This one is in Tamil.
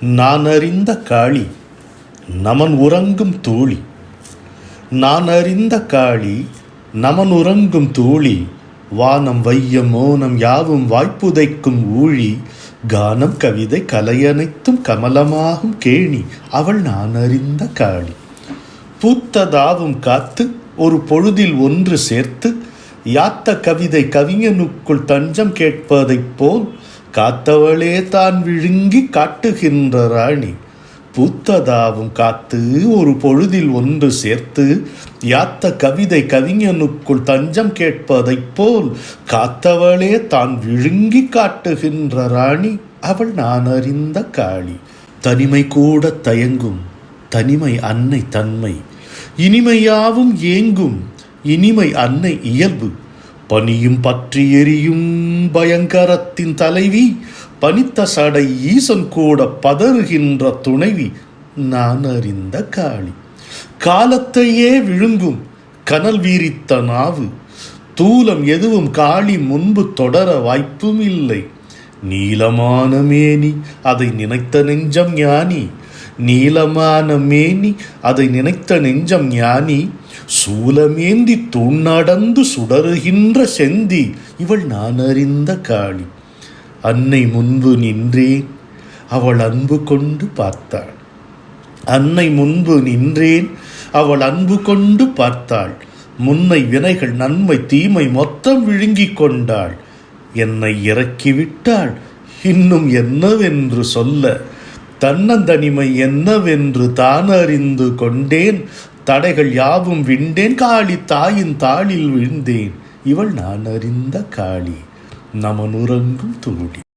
நான் அறிந்த காளி நமன் உறங்கும் தோழி. நான் அறிந்த காளி நமன் உறங்கும் தோழி. வானம் வையம் மோனம் யாவும் வாய்ப்புதைக்கும் ஊழி. கானம் கவிதை கலையனைத்தும் கமலமாகும் கேணி. அவள் நான் அறிந்த காளி பூத்ததாவும் காத்து ஒரு பொழுதில் ஒன்று சேர்த்து யாத்த கவிதை கவிஞனுக்குள் தஞ்சம் கேட்பதைப் போல் காத்தவளே தான் விழுங்கி காட்டுகின்ற ராணி. பூத்ததாவும் காத்து ஒரு பொழுதில் ஒன்று சேர்த்து யாத்த கவிதை கவிஞனுக்குள் தஞ்சம் கேட்பதைப் போல் காத்தவளே தான் விழுங்கி காட்டுகின்ற ராணி அவள் நான் அறிந்த காளி. தனிமை கூட தயங்கும் தனிமை அன்னை தன்மை. இனிமையாவும் ஏங்கும் இனிமை அன்னை இயல்பு. பனியும் பற்றி எரியும் பயங்கரத்தின் தலைவி பனித்த சடை ஈசன் கூட பதறுகின்ற துணைவி நான் அறிந்த காளி. காலத்தையே விழுங்கும் கனல் வீரித்த நாவு தூலம் எதுவும் காளி முன்பு தொடர வாய்ப்பும் இல்லை நீளமான மேனி அதை நினைத்த நெஞ்சம் ஞானி நீளமான மேனி அதை நினைத்த நெஞ்சம் ஞானி சூலமேந்தி தூண் நடந்து சுடருகின்ற செந்தி இவள் நான் அறிந்த காளி அன்னை முன்பு நின்றேன் அவள் அன்பு கொண்டு பார்த்தாள். அன்னை முன்பு நின்றேன் அவள் அன்பு கொண்டு பார்த்தாள். முன்னை வினைகள் நன்மை தீமை மொத்தம் விழுங்கிக் கொண்டாள். என்னை இறக்கிவிட்டாள் இன்னும் என்னவென்று சொல்ல தன்னந்தனிமை என்னவென்று தான் அறிந்து கொண்டேன். தடைகள் யாவும் விண்டேன். காளி தாயின் தாளில் விழுந்தேன். இவள் நான் அறிந்த காளி. நமனுறங்கும் துருடி.